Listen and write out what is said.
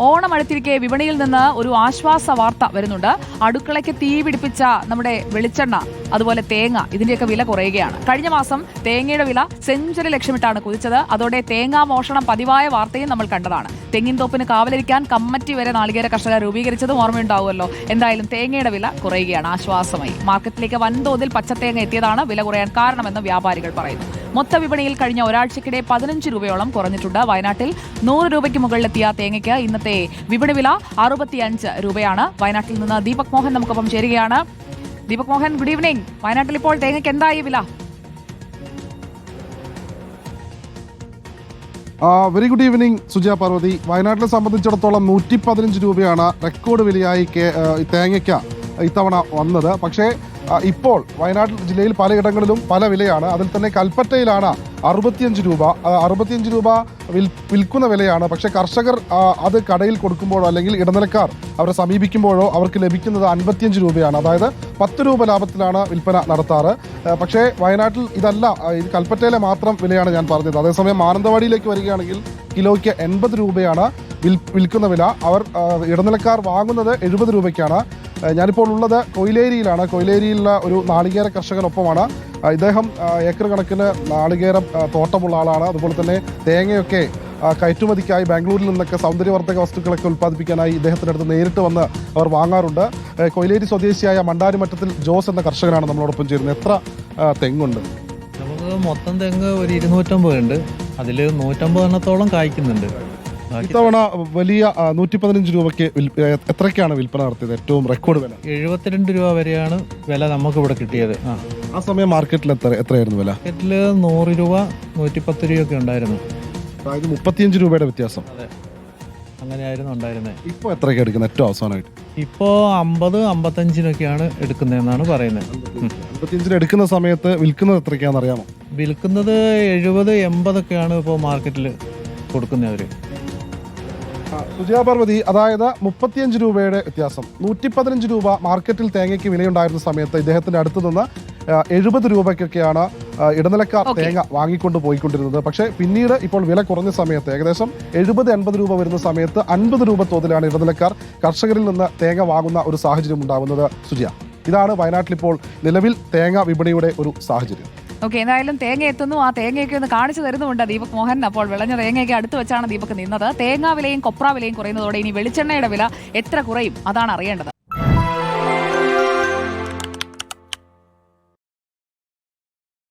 ഓണം അടുത്തിരിക്കെ വിപണിയിൽ നിന്ന് ഒരു ആശ്വാസ വാർത്ത വരുന്നുണ്ട്. അടുക്കളയ്ക്ക് തീ പിടിപ്പിച്ച നമ്മുടെ വെളിച്ചെണ്ണ അതുപോലെ തേങ്ങ ഇതിന്റെയൊക്കെ വില കുറയുകയാണ്. കഴിഞ്ഞ മാസം തേങ്ങയുടെ വില സെഞ്ചുറി ലക്ഷ്യമിട്ടാണ് കുതിച്ചത്. അതോടെ തേങ്ങാ മോഷണം പതിവായ വാർത്തയും നമ്മൾ കണ്ടതാണ്. തെങ്ങിൻ തോപ്പിന് കാവലിരിക്കാൻ കമ്മറ്റി വരെ നാളികേര കർഷകർ രൂപീകരിച്ചതും ഓർമ്മയുണ്ടാവുമല്ലോ. എന്തായാലും തേങ്ങയുടെ വില കുറയുകയാണ് ആശ്വാസമായി. മാർക്കറ്റിലേക്ക് വൻതോതിൽ പച്ചത്തേങ്ങ എത്തിയതാണ് വില കുറയാൻ കാരണമെന്ന് വ്യാപാരികൾ പറയുന്നു. മൊത്ത വിപണിയിൽ കഴിഞ്ഞ ഒരാഴ്ചക്കിടെ പതിനഞ്ച് രൂപയോളം കുറഞ്ഞിട്ടുണ്ട്. വയനാട്ടിൽ നൂറ് രൂപയ്ക്ക് മുകളിലെത്തിയ തേങ്ങയ്ക്ക് ഇന്നത്തെ വിപണി വില അറുപത്തിയഞ്ച് രൂപയാണ്. വയനാട്ടിൽ നിന്ന് ദീപക് മോഹൻ നമുക്കൊപ്പം ചേരുകയാണ്. ദീപക് മോഹൻ ഗുഡ് ഈവനിംഗ് വയനാട്ടിൽ ഇപ്പോൾ തേങ്ങയ്ക്ക് എന്തായി വില? Very good evening Sujaya Parvathi. വയനാട്ടിലെ സംബന്ധിച്ചിടത്തോളം നൂറ്റി പതിനഞ്ച് രൂപയാണ് റെക്കോർഡ് വിലയായി തേങ്ങയ്ക്ക ഇത്തവണ വന്നത്. പക്ഷേ ഇപ്പോൾ വയനാട് ജില്ലയിൽ പലയിടങ്ങളിലും പല വിലയാണ്. അതിൽ തന്നെ കൽപ്പറ്റയിലാണ് അറുപത്തിയഞ്ച് രൂപ. അറുപത്തിയഞ്ച് രൂപ വിൽ വിൽക്കുന്ന വിലയാണ്. പക്ഷേ കർഷകർ അത് കടയിൽ കൊടുക്കുമ്പോഴോ അല്ലെങ്കിൽ ഇടനിലക്കാർ അവരെ സമീപിക്കുമ്പോഴോ അവർക്ക് ലഭിക്കുന്നത് അൻപത്തിയഞ്ച് രൂപയാണ്. അതായത് പത്ത് രൂപ ലാഭത്തിലാണ് വിൽപ്പന നടത്താറ്. പക്ഷേ വയനാട്ടിൽ ഇതല്ല. ഇത് കൽപ്പറ്റയിലെ മാത്രം വിലയാണ് ഞാൻ പറഞ്ഞത്. അതേസമയം മാനന്തവാടിയിലേക്ക് വരികയാണെങ്കിൽ കിലോയ്ക്ക് എൺപത് രൂപയാണ്. വിൽക്കുന്ന വില. അവർ ഇടനിലക്കാർ വാങ്ങുന്നത് എഴുപത് രൂപയ്ക്കാണ്. ഞാനിപ്പോൾ ഉള്ളത് കൊയിലേരിയിലാണ്. കൊയിലേരിയിലുള്ള ഒരു നാളികേര കർഷകനൊപ്പമാണ്. ഇദ്ദേഹം ഏക്കർ കണക്കിന് നാളികേരം തോട്ടമുള്ള ആളാണ്. അതുപോലെ തന്നെ തേങ്ങയൊക്കെ കയറ്റുമതിക്കായി ബാംഗ്ലൂരിൽ നിന്നൊക്കെ സൗന്ദര്യവർദ്ധക വസ്തുക്കളൊക്കെ ഉൽപ്പാദിപ്പിക്കാനായി ഇദ്ദേഹത്തിന്റെ അടുത്ത് നേരിട്ട് വന്ന് അവർ വാങ്ങാറുണ്ട്. കൊയിലേരി സ്വദേശിയായ മണ്ടാരിമറ്റത്തിൽ ജോസ് എന്ന കർഷകനാണ് നമ്മളോടൊപ്പം ചേരുന്നത്. എത്ര തെങ്ങുണ്ട്? നമുക്ക് മൊത്തം തെങ്ങ് ഒരു ഇരുന്നൂറ്റമ്പത് ഉണ്ട് അതിൽ നൂറ്റമ്പത് എണ്ണത്തോളം കായ്ക്കുന്നുണ്ട്. ഇത്തവണ വലിയ നൂറ്റി പതിനഞ്ച് രൂപയ്ക്ക് എത്രയ്ക്കാണ് വിൽപ്പന നടത്തിയത്? ഏറ്റവും റെക്കോർഡ് വില? എഴുപത്തിരണ്ട് രൂപ വരെയാണ് വില നമുക്ക് ഇവിടെ കിട്ടിയത്. ആ. സമയം മാർക്കറ്റിൽ എത്ര എത്രയായിരുന്നു വില? മാർക്കറ്റിൽ നൂറ് രൂപ നൂറ്റിപ്പത്ത് രൂപയൊക്കെ ഉണ്ടായിരുന്നു. അതായത് മുപ്പത്തിയഞ്ച് രൂപയുടെ വ്യത്യാസം. അങ്ങനെയായിരുന്നു ഉണ്ടായിരുന്നത് ഇപ്പോൾ എത്രയ്ക്ക് എടുക്കുന്നത്? ഏറ്റവും അവസാനമായിട്ട്. ഇപ്പോൾ അമ്പത് അമ്പത്തഞ്ചിനൊക്കെയാണ് എടുക്കുന്നതെന്നാണ് പറയുന്നത്. അമ്പത്തിയഞ്ചിന് എടുക്കുന്ന സമയത്ത് വിൽക്കുന്നത് എത്രയ്ക്കാണെന്ന് അറിയാമോ വിൽക്കുന്നത് എഴുപത് എൺപതൊക്കെയാണ് ഇപ്പോൾ മാർക്കറ്റിൽ കൊടുക്കുന്നവർ സുജയ പാർവതി അതായത് മുപ്പത്തിയഞ്ച് രൂപയുടെ വ്യത്യാസം. നൂറ്റി പതിനഞ്ച് രൂപ മാർക്കറ്റിൽ തേങ്ങയ്ക്ക് വിലയുണ്ടായിരുന്ന സമയത്ത് ഇദ്ദേഹത്തിന്റെ അടുത്ത് നിന്ന് എഴുപത് രൂപയ്ക്കൊക്കെയാണ് ഇടനിലക്കാർ തേങ്ങ വാങ്ങിക്കൊണ്ട് പോയിക്കൊണ്ടിരുന്നത്. പക്ഷേ പിന്നീട് ഇപ്പോൾ വില കുറഞ്ഞ സമയത്ത് ഏകദേശം എഴുപത് എൺപത് രൂപ വരുന്ന സമയത്ത് അൻപത് രൂപ തോതിലാണ് ഇടനിലക്കാർ കർഷകരിൽ നിന്ന് തേങ്ങ വാങ്ങുന്ന ഒരു സാഹചര്യം ഉണ്ടാകുന്നത്. സുജിയ ഇതാണ് വയനാട്ടിൽ ഇപ്പോൾ നിലവിൽ തേങ്ങ വിപണിയുടെ ഒരു സാഹചര്യം. ഓക്കെ എന്തായാലും തേങ്ങ എത്തുന്നു. ആ തേങ്ങയൊക്കെ ഒന്ന് കാണിച്ചു തരുന്നുമുണ്ട് ദീപക് മോഹൻ. അപ്പോൾ വിളഞ്ഞ തേങ്ങയൊക്കെ അടുത്ത് വെച്ചാണ് ദീപക് നിന്നത്. തേങ്ങാ വിലയും കൊപ്ര വിലയും കുറയുന്നതോടെ ഇനി വെളിച്ചെണ്ണയുടെ വില എത്ര കുറയും? അതാണ് അറിയേണ്ടത്.